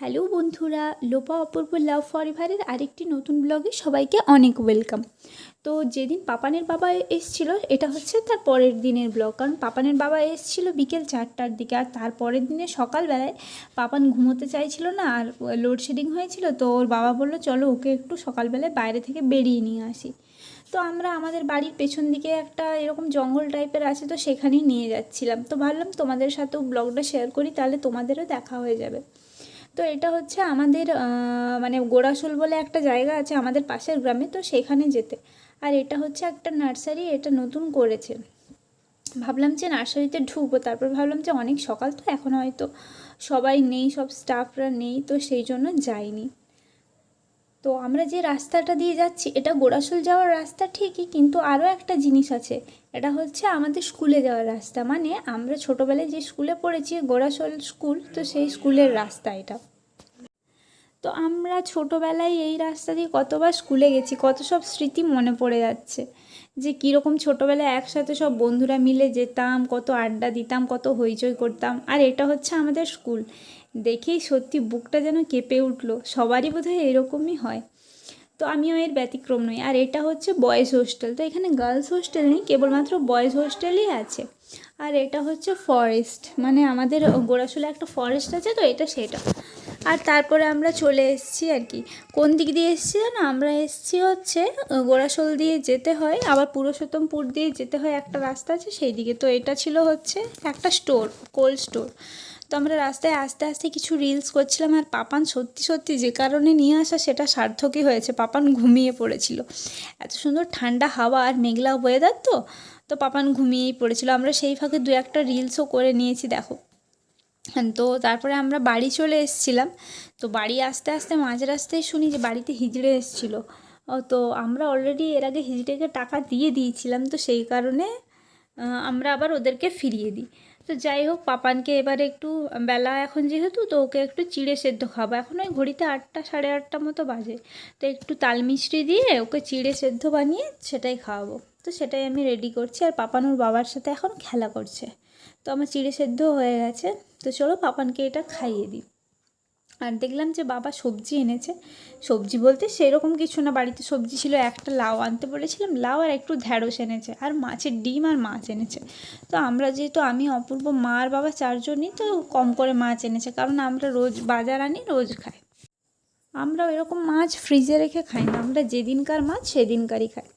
Hello বন্ধুরা, লোপা অপূর্ব লাভ ফরএভারের আরেকটি নতুন ব্লগে সবাইকে অনেক ওয়েলকাম। তো যেদিন পাপানের বাবা এসছিল, এটা হচ্ছে তার পরের দিনের ব্লগ। কারণ পাপানের বাবা এসছিল বিকেল চারটার দিকে আর তার পরের দিনে সকালবেলায় পাপান ঘুমোতে চাইছিল না আর লোডশেডিং হয়েছিল, তো ওর বাবা বলল, চলো ওকে একটু সকালবেলায় বাইরে থেকে বেরিয়ে নিয়ে আসি। তো আমরা আমাদের বাড়ির পেছন দিকে একটা এরকম জঙ্গল টাইপের আছে, তো সেখানেই নিয়ে যাচ্ছিলাম। তো ভাবলাম তোমাদের সাথেও ব্লগটা শেয়ার করি, তাহলে তোমাদেরও দেখা হয়ে যাবে। তো এটা হচ্ছে আমাদের মানে গোড়াসুল বলে একটা জায়গা আছে আমাদের পাশের গ্রামে, তো সেখানে যেতে। আর এটা হচ্ছে একটা নার্সারি, এটা নতুন করেছে। ভাবলাম যে নার্সারিতে ঢুকবো, তারপর ভাবলাম যে অনেক সকাল তো, এখন হয়তো সবাই নেই, সব স্টাফরা নেই, তো সেই জন্য যাইনি। তো আমরা যে রাস্তাটা দিয়ে যাচ্ছি, এটা গোড়াশোল যাওয়ার রাস্তা ঠিকই, কিন্তু আরও একটা জিনিস আছে। এটা হচ্ছে আমাদের স্কুলে যাওয়ার রাস্তা। মানে আমরা ছোটোবেলায় যে স্কুলে পড়েছি গোড়াশোল স্কুল, তো সেই স্কুলের রাস্তা এটা। তো আমরা ছোটোবেলায় এই রাস্তা দিয়ে কতবার স্কুলে গেছি, কত সব স্মৃতি মনে পড়ে যাচ্ছে। যে কীরকম ছোটোবেলায় একসাথে সব বন্ধুরা মিলে যেতাম, কত আড্ডা দিতাম, কত হইচই করতাম। আর এটা হচ্ছে আমাদের স্কুল। দেখেই সত্যি বুকটা যেন কেঁপে উঠল। সবারই বোধহয় এরকমই হয়। তো আমিও এর ব্যতিক্রম নই। আর এটা হচ্ছে বয়েজ হোস্টেল। তো এখানে গার্লস হোস্টেল নেই, কেবলমাত্র বয়েজ হোস্টেলই আছে। আর এটা হচ্ছে ফরেস্ট। মানে আমাদের গোড়াশুলে একটা ফরেস্ট আছে তো, এটা সেটা। আর তারপরে আমরা চলে এসেছি আর কি। কোন দিক দিয়ে এসেছি জানো? আমরা এসেছি হচ্ছে গোড়াশোল দিয়ে যেতে হয়। আবার পুরুষোত্তমপুর দিয়ে যেতে হয়। একটা রাস্তা আছে সেই দিকে। তো এটা ছিল হচ্ছে একটা স্টোর, কোল্ড স্টোর। আমরা রাস্তায় আস্তে আস্তে কিছু রিলস করছিলাম আর পাপান সত্যি সত্যি যে কারণে নিয়ে আসা সেটা সার্থকই হয়েছে। পাপান ঘুমিয়ে পড়েছিল। এত সুন্দর ঠান্ডা হাওয়া আর মেঘলা ওয়েদার তো তো পাপান ঘুমিয়েই পড়েছিল। আমরা সেই ফাঁকে দু একটা রিলসও করে নিয়েছি, দেখো। তো তারপরে আমরা বাড়ি চলে এসেছিলাম। তো বাড়ি আসতে আসতে মাঝ রাস্তায় শুনি যে বাড়িতে হিজড়ে এসেছিল। তো আমরা অলরেডি এর আগে হিজড়েকে টাকা দিয়ে দিয়েছিলাম। তো সেই কারণে আমরা আবার ওদেরকে ফিরিয়ে দিই। তো যাই হোক, পাপানকে এবারে একটু, বেলা এখন যেহেতু, তো ওকে একটু চিড়ে সেদ্ধ খাব। এখন ওই ঘড়িতে আটটা, সাড়ে আটটা মতো বাজে। তো একটু তাল মিষ্টি দিয়ে ওকে চিড়ে সেদ্ধ বানিয়ে সেটাই খাওয়াবো। তো সেটাই আমি রেডি করছি। আর পাপান ওর বাবার সাথে এখন খেলা করছে। তো আমার চিড়ে সেদ্ধ হয়ে গেছে। তো চলো, পাপানকে এটা খাইয়ে দিই। আর দেখলাম যে বাবা সবজি এনেছে। সবজি বলতে সেরকম কিছু না। বাড়িতে সবজি ছিল, একটা লাউ আনতে বলেছিলাম, লাউ আর একটু ঢ্যাঁড়স এনেছে, আর মাছের ডিম আর মাছ এনেছে। তো আমরা যেহেতু, আমি, অপূর্ব, মা আর বাবা চারজনই, তো কম করে মাছ এনেছে, কারণ আমরা রোজ বাজার আনি, রোজ খাই। আমরা এরকম মাছ ফ্রিজে রেখে খাই না, আমরা যেদিনকার মাছ সেদিনকারই খাই।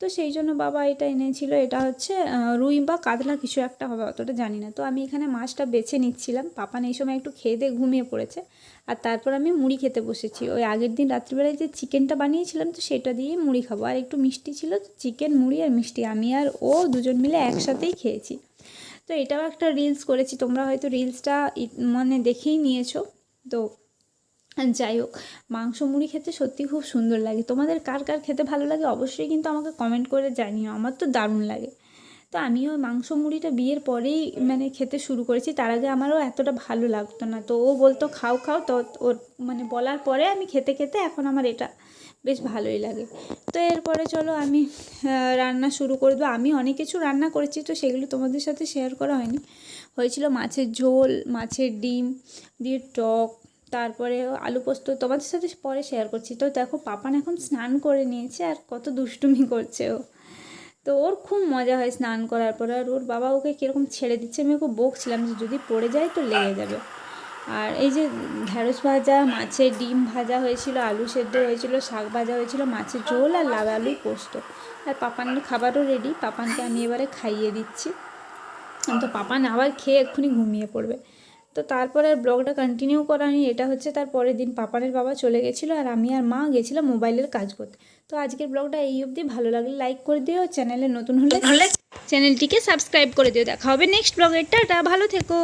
তো সেই জন্য বাবা এটা এনেছিল, এটা হচ্ছে রুই বা কাতলা কিছু একটা হবে, অতটা জানি না। তো আমি এখানে মাছটা বেছে নিচ্ছিলাম পাপান এই সময় একটু খেয়ে দিয়ে ঘুমিয়ে পড়েছে। আর তারপর আমি মুড়ি খেতে বসেছি। ওই আগের দিন রাত্রিবেলায় যে চিকেনটা বানিয়েছিলাম, তো সেটা দিয়ে মুড়ি খাব। আর একটু মিষ্টি ছিল, তো চিকেন, মুড়ি আর মিষ্টি। আমি আর ও দুজন মিলে একসাথেই খেয়েছি। তো এটাও একটা রিলস করেছি, তোমরা হয়তো রিলসটা মানে দেখেই নিয়েছো। তো যাই হোক, মাংস মুড়ি খেতে সত্যি খুব সুন্দর লাগে। তোমাদের কার কার খেতে ভালো লাগে অবশ্যই কিন্তু আমাকে কমেন্ট করে জানিও, আমার তো দারুণ লাগে। তো আমিও মাংস মুড়িটা বিয়ের পরেই মানে খেতে শুরু করেছি, তার আগে আমারও এতটা ভালো লাগতো না। তো ও বলতো, খাও খাও। তো ওর মানে বলার পরে আমি খেতে খেতে এখন আমার এটা বেশ ভালোই লাগে। তো এরপরে চলো আমি রান্না শুরু করে দেবো আমি অনেক কিছু রান্না করেছি, তো সেগুলো তোমাদের সাথে শেয়ার করা হয়নি। হয়েছিল মাছের ঝোল, মাছের ডিম, দিয়ে টক তারপরে আলু পোস্ত তোমাদের সাথে পরে শেয়ার করছি। তো দেখো, পাপান এখন স্নান করে নিয়েছে আর কত দুষ্টুমি করছে ও। তো ওর খুব মজা হয় স্নান করার পর আর ওর বাবা ওকে কীরকম ছেড়ে দিচ্ছে, আমি ওকে বকছিলাম যে যদি পড়ে যায় তো লেগে যাবে। আর এই যে ঢ্যাঁড়স ভাজা, মাছের ডিম ভাজা হয়েছিল, আলু সেদ্ধ হয়েছিল, শাক ভাজা হয়েছিল, মাছের ঝোল আর লাউ আলু পোস্ত। আর পাপানের খাবারও রেডি পাপানকে আমি এবারে খাইয়ে দিচ্ছি। তো পাপান আবার খেয়ে এক্ষুনি ঘুমিয়ে পড়বে। তো তারপরে আর ব্লগটা কন্টিনিউ করা এটা হচ্ছে তার পরের দিন পাপানের বাবা চলে গেছিল আর আমি আর মা গেছিলাম মোবাইলের কাজ করতে। তো আজকের ব্লগটা এই অবধি। ভালো লাগলে লাইক করে দিও চ্যানেলে নতুন হলে চ্যানেলটিকে সাবস্ক্রাইব করে দিও। দেখা হবে নেক্সট ব্লগের টাটা ভালো থেকো।